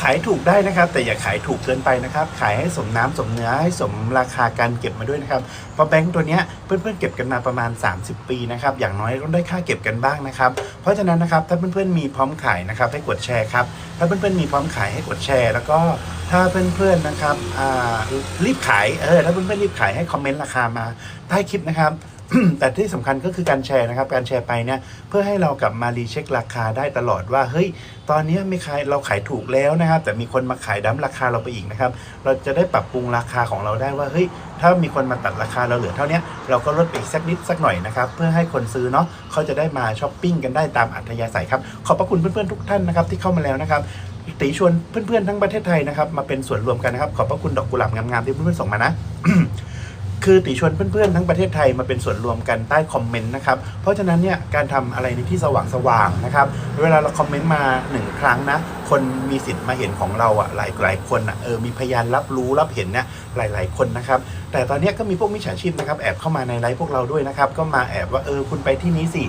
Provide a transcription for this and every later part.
ขายถูกได้นะครับ แต่อย่าขายถูกเกินไปนะครับ ขายให้สมน้ำสมเนื้อให้สมราคาการเก็บมาด้วยนะครับเพราะแบงก์ตัวเนี้ยเพื่อนๆเก็บกันมาประมาณ 30 ปีนะครับอย่างน้อยต้องได้ค่าเก็บกันบ้างนะครับ เพราะฉะนั้นนะครับถ้าเพื่อนๆมีพร้อมขายนะครับให้กดแชร์ครับถ้าเพื่อนๆมีพร้อมขายให้กดแชร์ แล้วก็ถ้าเพื่อนๆนะครับอ่ารีบขายเออถ้าเพื่อนๆรีบขายให้คอมเมนต์ราคามาใต้คลิปนะครับ แต่ที่สำคัญก็คือการแชร์นะครับ การแชร์ไปเนี่ยเพื่อให้เรากลับมารีเช็คราคาได้ตลอดว่าเฮ้ยตอนนี้ไม่ขายเราขายถูกแล้วนะครับ แต่มีคนมาขายดั้มราคาเราไปอีกนะครับ เราจะได้ปรับปรุงราคาของเราได้ว่าเฮ้ยถ้ามีคนมาตัดราคาเราเหลือเท่านี้เราก็ลดไปอีกสักนิดสักหน่อยนะครับเพื่อให้คนซื้อเนาะเขาจะได้มาช้อปปิ้งกันได้ตามอัธยาศัยครับขอบพระคุณเพื่อนๆทุกท่านนะครับที่เข้ามาแล้วนะครับตีชวนเพื่อนๆทั้งประเทศไทยนะครับมาเป็นส่วนรวมกันนะครับขอบพระคุณดอกกุหลาบงามๆที่เพื่อนๆส่งมานะ คือติชวนเพื่อนๆ ทั้งประเทศไทยมาเป็นส่วนรวมกันใต้คอมเมนต์นะครับ เพราะฉะนั้นเนี่ยการทำอะไรในที่สว่างๆนะครับ เวลาเราคอมเมนต์มาหนึ่งครั้งนะ คนมีสิทธิ์มาเห็นของเราอะหลายหลายๆคนอะเออมีพยานรับรู้รับเห็นเนี่ยหลายๆ คนนะครับ แต่ตอนนี้ก็มีพวกมิจฉาชีพนะครับแอบเข้ามาในไลฟ์พวกเราด้วยนะครับ ก็มาแอบว่าเออคุณไปที่นี้สิ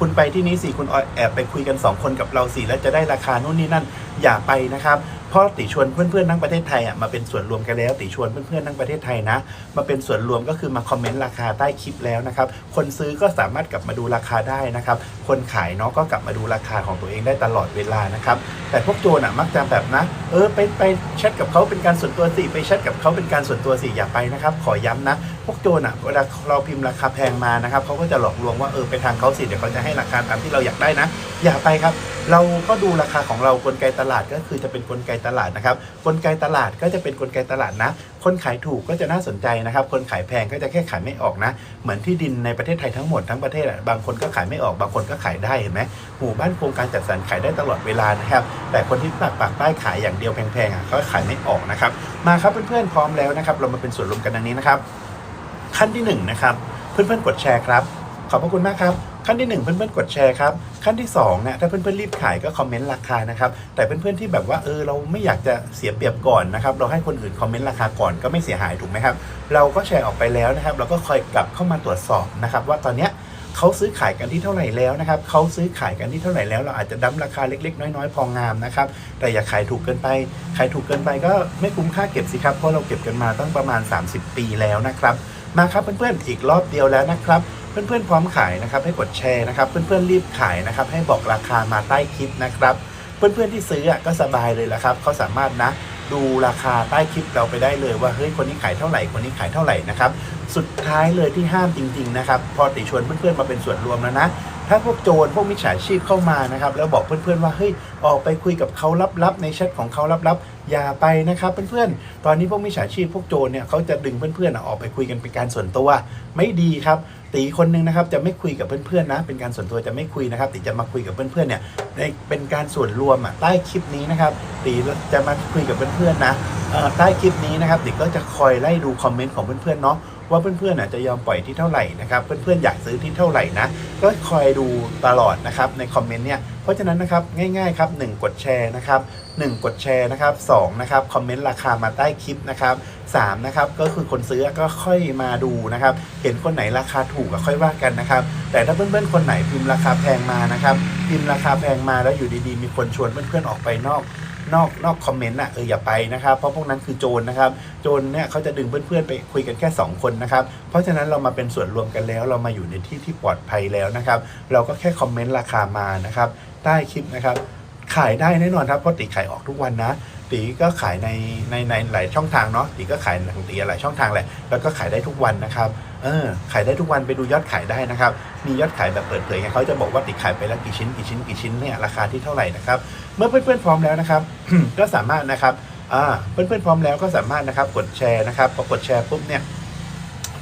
คุณไปที่นี้สิคุณแอบไปคุยกัน 2 คนกับเราสิแล้วจะได้ราคานู่นนี่นั่นอย่าไปนะครับ เพราะติชวนเพื่อนๆทั้งประเทศไทยอะมาเป็นส่วนรวมกันแล้วติชวนเพื่อนๆทั้งประเทศไทยนะ มาเป็นส่วนรวมก็คือมาคอมเมนต์ราคาใต้คลิปแล้วนะครับ คนซื้อก็สามารถกลับมาดูราคาได้นะครับ คนขายเนาะก็กลับมาดูราคาของตัวเองได้ตลอดเวลานะครับ แต่พวกโจรอะมักจะแบบนะ เออไปไปแชทกับเขาเป็นการส่วนตัวสิไปแชทกับเขาเป็นการส่วนตัวสิอย่าไปนะครับ ขอย้ำนะพวกโจรอะเวลาเราพิมพ์ราคาแพงมานะครับเขาก็จะหลอกลวงว่าเออไปทางเขาสิเดี๋ยวเขาจะให้ราคาตามที่เราอยากได้นะ อย่าไปครับ เราก็ดูราคาของเรากลไกตลาดก็คือจะเป็นกลไกตลาดนะครับกลไกตลาดก็จะเป็นกลไกตลาดนะ คนขายถูกก็จะน่าสนใจนะครับ คนขายแพงก็จะแค่ขายไม่ออกนะ เหมือนที่ดินในประเทศไทยทั้งหมดทั้งประเทศบางคนก็ขายไม่ออกบางคนก็ขายได้เห็นไหมหมู่บ้านโครงการจัดสรรขายได้ตลอดเวลานะครับ แต่คนที่ปากปากป้ายขายอย่างเดียวแพงๆอะเขาขายไม่ออกนะครับมาครับเพื่อนๆพร้อมแล้วนะครับ เรามาเป็นส่วนรวมกันดังนี้นะครับ ขั้นที่หนึ่งนะครับเพื่อนๆกดแชร์ครับ ขอบพระคุณมากครับขั้นที่หนึ่งเพื่อนๆกดแชร์ครับขั้นที่สองเนี่ยถ้าเพื่อนๆรีบขายก็คอมเมนต์ราคานะครับแต่เพื่อนๆที่แบบว่าเออเราไม่อยากจะเสียเปรียบก่อนนะครับเราให้คนอื่นคอมเมนต์ราคาก่อนก็ไม่เสียหายถูกไหมครับเราก็แชร์ออกไปแล้วนะครับเราก็คอยกลับเข้ามาตรวจสอบนะครับว่าตอนเนี้ยเขาซื้อขายกันที่เท่าไหร่แล้วนะครับเขาซื้อขายกันที่เท่าไหร่แล้ว เราอาจจะดั้มราคาเล็ก ๆ น้อยๆ พองามนะครับแต่อย่าขายถูกเกินไป ขายถูกเกินไปก็ไม่คุ้มค่าเก็บสิครับเพราะเราเก็บกันมาตั้งประมาณ 30 ปีแล้วนะครับ มาครับเพื่อนๆอีกรอบเดียวแล้วนะครับเพื่อนๆพร้อมขายนะครับให้กดแชร์นะครับ เพื่อนๆรีบขายนะครับ ให้บอกราคามาใต้คลิปนะครับ เพื่อนๆที่ซื้ออะก็สบายเลยละครับเขาสามารถนะดูราคาใต้คลิปเราไปได้เลยว่าเฮ้ยคนนี้ขายเท่าไหร่คนนี้ขายเท่าไหร่นะครับ สุดท้ายเลยที่ห้ามจริง ๆ นะครับ พอติชวนเพื่อนๆมาเป็นส่วนรวมแล้วนะ ถ้าพวกโจรพวกมิจฉาชีพเข้ามานะครับแล้วบอกเพื่อนๆว่าเฮ้ยออกไปคุยกับเขาลับๆในแชทของเขาลับๆอย่าไปนะครับเพื่อนๆตอนนี้พวกมิจฉาชีพพวกโจรเนี่ยเขาจะดึงเพื่อนๆออกไปคุยกันเป็นการส่วนตัวไม่ดีครับตีคนหนึงนะครับจะไม่คุยกับเพื่อนๆนะ เป็นการส่วนตัวจะไม่คุยนะครับตีจะมาคุยกับเพื่อนๆเนี่ยในเป็นการส่วนรวมอะใต้คลิปนี้นะครับตีจะมาคุยกับเพื่อนๆนะใต้คลิปนี้นะครับตีก็จะคอยไล่ดูคอมเมนต์ของเพื่อนๆเนาะ ว่าเพื่อนๆอะจะยอมปล่อยที่เท่าไหร่นะครับเพื่อนๆอยากซื้อที่เท่าไหร่นะก็คอยดูตลอดนะครับในคอมเมนต์เนี่ยเพราะฉะนั้นนะครับง่ายๆครับ1กดแชร์นะครับ1กดแชร์นะครับ2นะครับคอมเมนต์ราคามาใต้คลิปนะครับ3นะครับก็คือคนซื้อก็ค่อยมาดูนะครับเห็นคนไหนราคาถูกก็ค่อยว่ากันนะครับแต่ถ้าเพื่อนๆคนไหนพิมพ์ราคาแพงมานะครับพิมพ์ราคาแพงมาแล้วอยู่ดีๆ มีคนชวนเพื่อนๆออกไปนอก นอกนอกคอมเมนต์อะเอออย่าไปนะครับ เพราะพวกนั้นคือโจรนะครับ โจรเนี่ยเขาจะดึงเพื่อนๆไปคุยกันแค่ 2 คนนะครับ เพราะฉะนั้นเรามาเป็นส่วนรวมกันแล้ว เรามาอยู่ในที่ที่ปลอดภัยแล้วนะครับ เราก็แค่คอมเมนต์ราคามานะครับใต้คลิปนะครับขายได้แน่นอนครับเพราะตีขายออกทุกวันนะตีก็ขายในในในหลายช่องทางเนาะตีก็ขายของตีหลายช่องทางแหละแล้วก็ขายได้ทุกวันนะครับ เออขายได้ทุกวันไปดูยอดขายได้นะครับ มียอดขายแบบเปิดเผยไงเขาจะบอกว่าตีขายไปแล้วกี่ชิ้นกี่ชิ้นกี่ชิ้นเนี่ยราคาที่เท่าไหร่นะครับ เมื่อเพื่อนๆพร้อมแล้วนะครับ ก็สามารถนะครับอ่าเพื่อนๆพร้อมแล้วก็สามารถนะครับกดแชร์นะครับพอกดแชร์ปุ๊บเนี่ย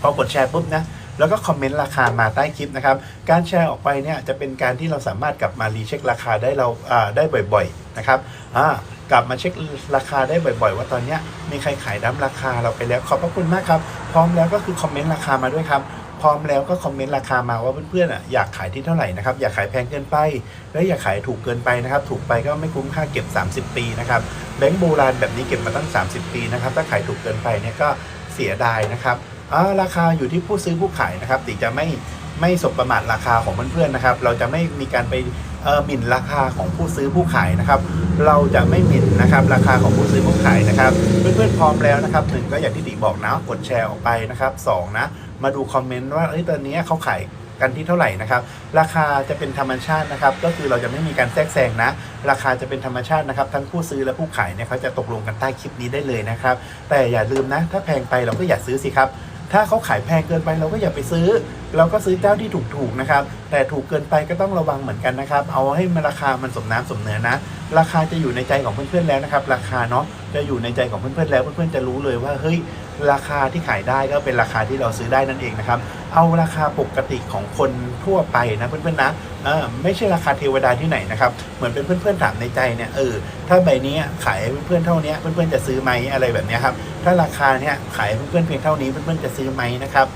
พอกดแชร์ปุ๊บนะ แล้วก็คอมเมนต์ราคามาใต้คลิปนะครับ การแชร์ออกไปเนี่ยจะเป็นการที่เราสามารถกลับมารีเช็คราคาได้เราได้บ่อยๆนะครับกลับมาเช็คราคาได้บ่อยๆ ว่าตอนนี้มีใครขายดั้มราคาเราไปแล้วขอบพระคุณมากครับ พร้อมแล้วก็คือคอมเมนต์ราคามาด้วยครับพร้อมแล้วก็คอมเมนต์ราคามาว่าเพื่อนๆอะอยากขายที่เท่าไหร่นะครับอยากขายแพงเกินไป และอย่าขายถูกเกินไปนะครับถูกไปก็ไม่คุ้มค่าเก็บ 30 ปีนะครับแบงก์โบราณแบบนี้เก็บมาตั้ง 30 ปีนะครับถ้าขายถูกเกินไปเนี่ยก็เสียดายนะครับ ราคาอยู่ที่ผู้ซื้อผู้ขายนะครับติจะไม่ไม่สบประมาทราคาของเพื่อนๆนะครับ เราจะไม่มีการไปหมิ่นราคาของผู้ซื้อผู้ขายนะครับ เราจะไม่หมิ่นนะครับราคาของผู้ซื้อผู้ขายนะครับ เพื่อนๆพร้อมแล้วนะครับหนึ่งก็อย่างที่ติบอกนะกดแชร์ออกไปนะครับสองนะมาดูคอมเมนต์ว่าเอ้ยตอนนี้เขาขายกันที่เท่าไหร่นะครับ ราคาจะเป็นธรรมชาตินะครับ ก็คือเราจะไม่มีการแทรกแซงนะ ราคาจะเป็นธรรมชาตินะครับ ทั้งผู้ซื้อและผู้ขายเนี่ยเขาจะตกลงกันใต้คลิปนี้ได้เลยนะครับ แต่อย่าลืมนะ ถ้าแพงไปเราก็อย่าซื้อสิครับ ถ้าเขาขายแพงเกินไปเราก็อย่าไปซื้อ เราก็ซื้อเจ้าที่ถูกๆนะครับ แต่ถูกเกินไปก็ต้องระวังเหมือนกันนะครับ เอาให้มันราคามันสมน้ำสมเนื้อนะ ราคาจะอยู่ในใจของเพื่อนๆแล้วนะครับ ราคาเนาะจะอยู่ในใจของเพื่อนๆแล้วเพื่อนๆจะรู้เลยว่าเฮ้ยราคาที่ขายได้ก็เป็นราคาที่เราซื้อได้นั่นเองนะครับ เอาราคาปกติของคนทั่วไปนะเพื่อนๆนะเออไม่ใช่ราคาเทวดาที่ไหนนะครับ เหมือนเป็นเพื่อนๆถามในใจเนี่ยเออถ้าใบนี้ขายเพื่อนๆเท่านี้เพื่อนๆจะซื้อไหมอะไรแบบนี้ครับ ถ้าราคาเนี่ยขายเพื่อนๆเพียงเท่านี้เพื่อนๆจะซื้อไหมนะครับ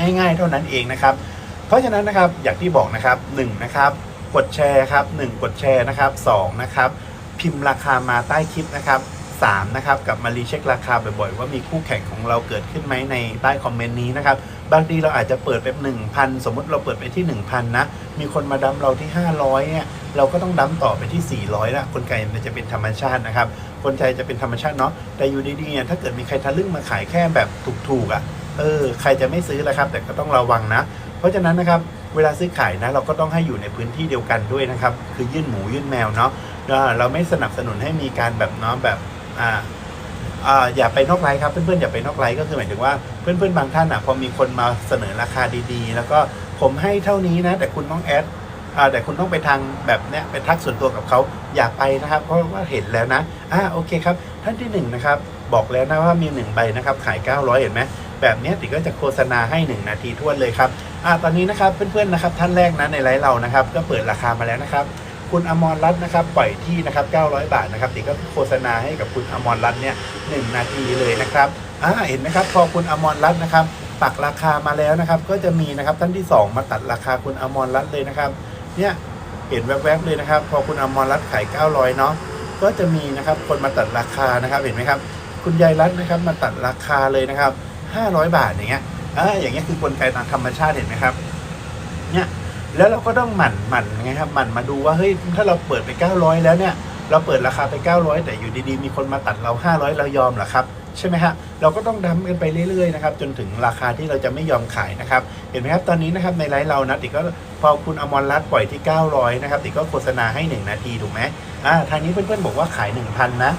ง่ายๆ เท่านั้นเองนะครับ เพราะฉะนั้นนะครับอย่างที่บอกนะครับ1นะครับกดแชร์ครับ1กดแชร์นะครับ2นะครับพิมพ์ราคามาใต้คลิปนะครับ3นะครับกลับมารีเช็คราคาบ่อยๆ ว่ามีคู่แข่งของเราเกิดขึ้นไหมในใต้คอมเมนต์นี้นะครับ บางทีเราอาจจะเปิดไป1,000 สมมติเราเปิดไปที่ 1,000 นะ มีคนมาดัมเราที่ 500 เนี่ย เราก็ต้องดัมต่อไปที่ 400ละคนไก่มันจะเป็นธรรมชาตินะครับ คนใจจะเป็นธรรมชาติเนาะ แต่อยู่ดีๆเนี่ยถ้าเกิดมีใครทะลึ่งมาขายแค่แบบถูกๆอะ่ะ เออใครจะไม่ซื้อละครับ แต่ก็ต้องระวังนะ เพราะฉะนั้นนะครับเวลาซื้อขายนะเราก็ต้องให้อยู่ในพื้นที่เดียวกันด้วยนะครับ คือยื่นหมูยื่นแมวเนาะเราไม่สนับสนุนให้มีการแบบเนาะแบบอ่าอย่าไปนอกไลน์ครับเพื่อนๆอย่าไปนอกไลน์ก็คือหมายถึงว่าเพื่อนๆบางท่านอะพอมีคนมาเสนอราคาดีๆ แล้วก็ผมให้เท่านี้นะ แต่คุณต้องแอดแต่คุณต้องไปทางแบบเนี้ยไปทักส่วนตัวกับเขาอย่าไปนะครับ เพราะว่าเห็นแล้วนะอ่าโอเคครับ ท่านที่หนึ่งนะครับบอกแล้วนะว่ามีหนึ่งใบนะครับขาย 900 เห็นไหม แบบนี้ติก็จะโฆษณาให้ 1 นาทีทวนเลยครับอ่าตอนนี้นะครับเพื่อนๆนะครับท่านแรกนะในไลฟ์เรานะครับก็เปิดราคามาแล้วนะครับ คุณอมรรัตน์นะครับปล่อยที่นะครับ900 บาทนะครับติก็โฆษณาให้กับคุณอมรรัตน์เนี่ยหนาทีเลยนะครับอ่าเห็นไหมครับพอคุณอมรรัตน์นะครับปักราคามาแล้วนะครับก็จะมีนะครับท่านที่ 2 มาตัดราคาคุณอมรรัตน์เลยนะครับเนี่ยเห็นแวบๆเลยนะครับ พอคุณอมรรัตน์ขาย 900 เนาะก็จะมีนะครับคนมาตัดราคานะครับเห็นไหมครับ คุณยายรัตน์นะครับมาตัดราคาเลยนะครับ 500 บาทอย่างเงี้ยอ่าอย่างเงี้ยคือกลไกตามธรรมชาติเห็นไหมครับเนี่ยแล้วเราก็ต้องหมั่นหมั่นไงครับหมั่นมาดูว่าเฮ้ยถ้าเราเปิดไป 900 แล้วเนี่ยเราเปิดราคาไป 900 แต่อยู่ดีๆ มีคนมาตัดเรา 500 เรายอมเหรอครับใช่ไหมฮะเราก็ต้องดั้มกันไปเรื่อยๆนะครับจนถึงราคาที่เราจะไม่ยอมขายนะครับเห็นไหมครับตอนนี้นะครับในไลฟ์เรานะติก็พอคุณอมรรัตน์ปล่อยที่ 900 นะครับติก็โฆษณาให้ 1 นาทีถูกไหมอ่าทางนี้เพื่อนๆบอกว่าขาย 1,000 นะ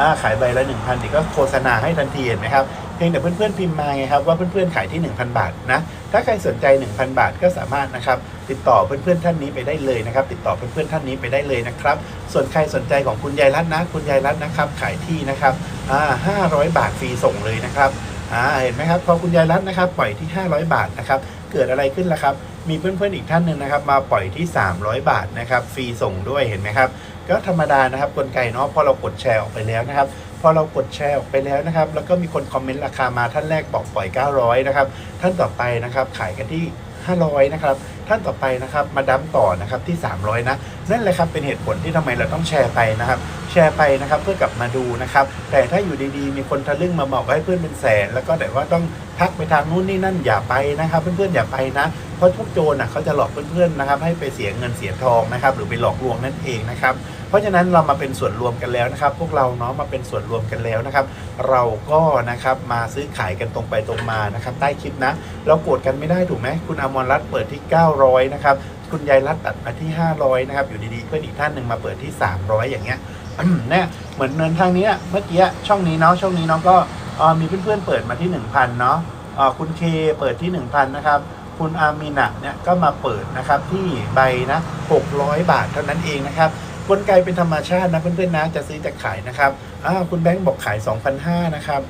อ่าขายใบละ 1,000ติก็โฆษณาให้ทันทีเห็นไหมครับ เพียงแต่เพื่อนๆพิมพ์มาไงครับว่าเพื่อนๆขายที่ 1,000 บาทนะถ้าใครสนใจ 1,000 บาทก็สามารถนะครับติดต่อเพื่อนๆท่านนี้ไปได้เลยนะครับ ติดต่อเพื่อนๆท่านนี้ไปได้เลยนะครับ ส่วนใครสนใจของคุณยายรัตน์นะ คุณยายรัตน์นะครับขายที่นะครับอ่า500 บาทฟรีส่งเลยนะครับอ่าเห็นไหมครับพอคุณยายรัตน์นะครับปล่อยที่ 500 บาทนะครับเกิดอะไรขึ้นล่ะครับมีเพื่อนๆอีกท่านหนึ่งนะครับ มาปล่อยที่ 300 บาทนะครับฟรีส่งด้วยเห็นไหมครับก็ธรรมดานะครับกลไกเนาะพอเรากดแชร์ออกไปแล้วนะครับ พอเรากดแชร์ออกไปแล้วนะครับ แล้วก็มีคนคอมเมนต์ราคามาท่านแรกบอกปล่อย 900 นะครับ ท่านต่อไปนะครับขายกันที่ 500 นะครับ ท่านต่อไปนะครับมาดั้มต่อนะครับที่ 300 นะ นั่นแหละครับเป็นเหตุผลที่ทำไมเราต้องแชร์ไปนะครับ แชร์ไปนะครับเพื่อกลับมาดูนะครับ แต่ถ้าอยู่ดีๆ มีคนทะลึ่งมาบอกว่าให้เพื่อนเป็นแสน แล้วก็แต่ว่าต้องทักไปทางนู้นนี่นั่นอย่าไปนะครับ เพื่อนๆอย่าไปนะ เพราะพวกโจรน่ะเขาจะหลอกเพื่อนๆนะครับ ให้ไปเสียเงินเสียทองนะครับ หรือไปหลอกลวงนั่นเองนะครับเพราะฉะนั้นเรามาเป็นส่วนรวมกันแล้วนะครับ พวกเราเนาะมาเป็นส่วนรวมกันแล้วนะครับ เราก็นะครับมาซื้อขายกันตรงไปตรงมานะครับ ใต้คลิปนะ เราโกรธกันไม่ได้ถูกไหมคุณอมรรัตน์เปิดที่ 900 นะครับคุณยายรัตตัดมาที่ 500 นะครับ อยู่ดีๆเพื่อนอีกท่านหนึ่งมาเปิดที่ 300 อย่างเงี้ย เนี่ยเหมือนเนินทางนี้เมื่อกี้ช่องนี้เนาะช่องนี้เนาะก็เอ่อมีเพื่อนๆเปิดมาที่ 1,000 เนาะเอ่อคุณเคเปิดที่ 1,000 นะครับ คุณอามินะเนี่ยก็มาเปิดนะครับที่ใบนะ600 บาทเท่านั้นเองนะครับกลไกเป็นธรรมชาตินะเพื่อนๆนะจะซื้อจะขายนะครับอ้าวคุณแบงค์บอกขาย 2,500นะครับ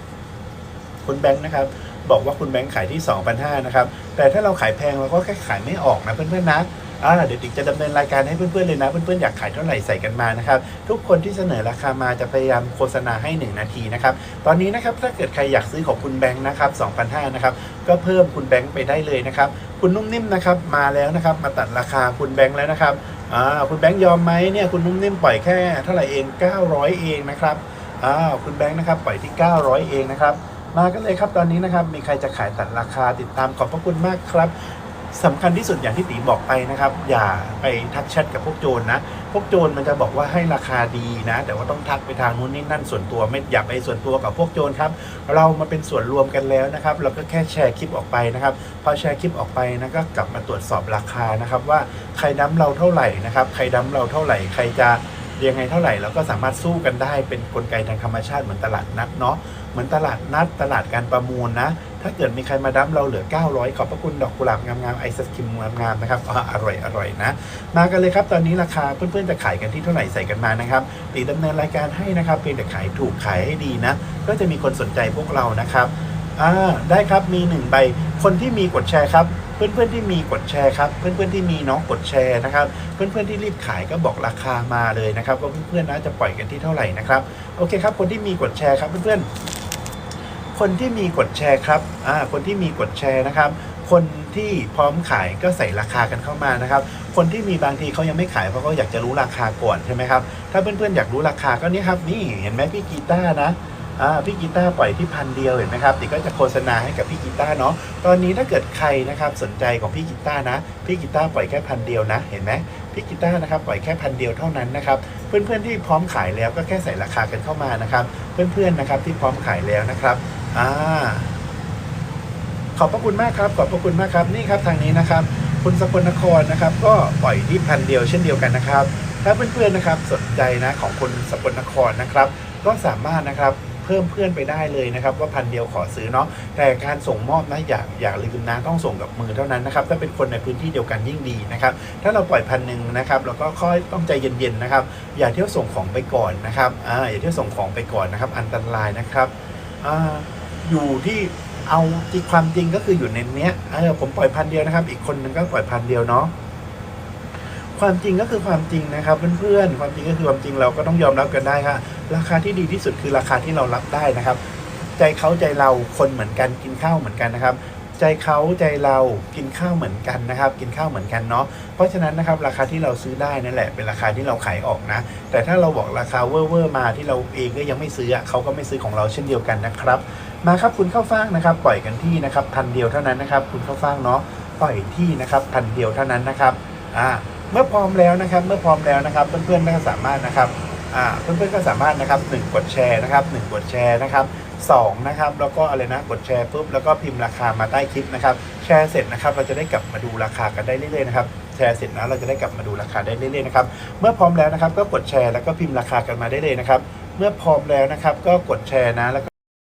คุณแบงค์นะครับบอกว่าคุณแบงค์ขายที่ 2,500นะครับแต่ถ้าเราขายแพงเราก็แค่ขายไม่ออกนะเพื่อนๆนะ อ่าเดี๋ยวติ๊กจะดำเนินรายการให้เพื่อนๆเลยนะ เพื่อนๆอยากขายเท่าไหร่ใส่กันมานะครับ ทุกคนที่เสนอราคามาจะพยายามโฆษณาให้ 1 นาทีนะครับ ตอนนี้นะครับถ้าเกิดใครอยากซื้อของคุณแบงค์นะครับ2,500นะครับ ก็เพิ่มคุณแบงค์ไปได้เลยนะครับ คุณนุ่มนิ่มนะครับมาแล้วนะครับ มาตัดราคาคุณแบงค์แล้วนะครับอ่าคุณแบงค์ยอมไหมเนี่ยคุณนุ่มนิ่มปล่อยแค่เท่าไหร่เอง 900 เองนะครับอ่าคุณแบงค์นะครับปล่อยที่ 900 เองนะครับมากันเลยครับตอนนี้นะครับ มีใครจะขายตัดราคาติดตามขอบพระคุณมากครับ สำคัญที่สุดอย่างที่ตีบอกไปนะครับ อย่าไปทักแชทกับพวกโจรนะ พวกโจรมันจะบอกว่าให้ราคาดีนะ แต่ว่าต้องทักไปทางนู้นนี่นั่นส่วนตัวไม่อย่าไปส่วนตัวกับพวกโจรครับ เรามาเป็นส่วนรวมกันแล้วนะครับ เราก็แค่แชร์คลิปออกไปนะครับ พอแชร์คลิปออกไปนะก็กลับมาตรวจสอบราคานะครับ ว่าใครดั้มเราเท่าไหร่นะครับ ใครดั้มเราเท่าไหร่ ใครจะยังไงเท่าไหร่เราก็สามารถสู้กันได้เป็นกลไกทางธรรมชาติเหมือนตลาดนัดเนาะ เหมือนตลาดนัดตลาดการประมูลนะ ถ้าเกิดมีใครมาดั้มเราเหลือ 900 ขอบพระคุณดอกกุหลาบงามๆไอศครีมงามๆนะครับออร่อยอร่อยนะ มากันเลยครับตอนนี้ราคาเพื่อนๆจะขายกันที่เท่าไหร่ใส่กันมานะครับตีดำเนินรายการให้นะครับเพียงแต่ขายถูกขายให้ดีนะ ก็จะมีคนสนใจพวกเรานะครับอ่าได้ครับมีหนึ่งใบคนที่มีกดแชร์ครับเพื่อนๆที่มีกดแชร์ครับเพื่อนๆที่มีน้องกดแชร์นะครับ เพื่อนๆที่รีบขายก็บอกราคามาเลยนะครับว่าเพื่อนๆนะจะปล่อยกันที่เท่าไหร่นะครับโอเคครับคนที่มีกดแชร์ครับเพื่อนๆ คนที่มีกดแชร์ครับอ่าคนที่มีกดแชร์นะครับ คนที่พร้อมขายก็ใส่ราคากันเข้ามานะครับ คนที่มีบางทีเขายังไม่ขายเพราะเขาอยากจะรู้ราคาก่อนใช่ไหมครับ ถ้าเพื่อนๆอยากรู้ราคาก็นี่ครับนี่เห็นไหมพี่กีตาร์นะอ่าพี่กีตาร์ปล่อยที่พันเดียวเห็นไหมครับติก็จะโฆษณาให้กับพี่กีตาร์เนาะตอนนี้ถ้าเกิดใครนะครับสนใจของพี่กีตาร์นะพี่กีตาร์ปล่อยแค่พันเดียวนะเห็นไหมพี่กีตาร์นะครับปล่อยแค่พันเดียวเท่านั้นนะครับเพื่อนๆที่พร้อมขายแล้วก็แค่ใส่ราคากันเข้ามานะครับ เพื่อนๆนะครับที่พร้อมขายแล้วนะครับอ่าขอบพระคุณมากครับขอบพระคุณมากครับนี่ครับทางนี้นะครับ คุณสกลนครนะครับ ก็ปล่อยที่พันเดียวเช่นเดียวกันนะครับ ถ้าเพื่อนๆนะครับสนใจนะของคนสกลนครนะครับ ก็สามารถนะครับเพิ่มเพื่อนไปได้เลยนะครับว่าพันเดียวขอซื้อเนาะแต่การส่งมอบนะอย่าอย่าลืมนะต้องส่งกับมือเท่านั้นนะครับถ้าเป็นคนในพื้นที่เดียวกันยิ่งดีนะครับถ้าเราปล่อยพันหนึ่งนะครับเราก็ค่อยต้องใจเย็นๆนะครับอย่าเที่ยวส่งของไปก่อนนะครับอ่าอย่าเที่ยวส่งของไปก่อนนะครับอันตรายนะครับอ่า อยู่ที่เอาจริงความจริงก็คืออยู่ในเนี้ยเออผมปล่อยพันเดียวนะครับ อีกคนนึงก็ปล่อยพันเดียวเนาะความจริงก็คือความจริงนะครับเพื่อนๆความจริงก็คือความจริงเราก็ต้องยอมรับกันได้ค่ะราคาที่ดีที่สุดคือราคาที่เรารับได้นะครับ ใจเขาใจเราคนเหมือนกันกินข้าวเหมือนกันนะครับ ใจเขาใจเรากินข้าวเหมือนกันนะครับ กินข้าวเหมือนกันเนาะเพราะฉะนั้นนะครับราคาที่เราซื้อได้นั่นแหละเป็นราคาที่เราขายออกนะ แต่ถ้าเราบอกราคาเว่อร์มาที่เราเองก็ยังไม่ซื้อเขาก็ไม่ซื้อของเราเช่นเดียวกันนะครับ มาครับคุณเข้าฟ่างนะครับ ปล่อยกันที่นะครับพันเดียวเท่านั้นนะครับ คุณเข้าฟ่างเนาะปล่อยที่นะครับพันเดียวเท่านั้นนะครับอ่าเมื่อพร้อมแล้วนะครับ เมื่อพร้อมแล้วนะครับ เพื่อนๆก็สามารถนะครับอ่าเพื่อนๆก็สามารถนะครับหนึ่งกดแชร์นะครับหนึ่งกดแชร์นะครับสองนะครับแล้วก็อะไรนะกดแชร์ปุ๊บแล้วก็พิมพ์ราคามาใต้คลิปนะครับ แชร์เสร็จนะครับ เราจะได้กลับมาดูราคากันได้เรื่อยๆนะครับแชร์เสร็จนะเราจะได้กลับมาดูราคาได้เรื่อยๆนะครับเมื่อพร้อมแล้วนะครับ ก็กดแชร์แล้วก็พิมพ์ราคากันมาได้เลยนะครับ เมื่อพร้อมแล้วนะครับ ก็กดแชร์นะแล้วก็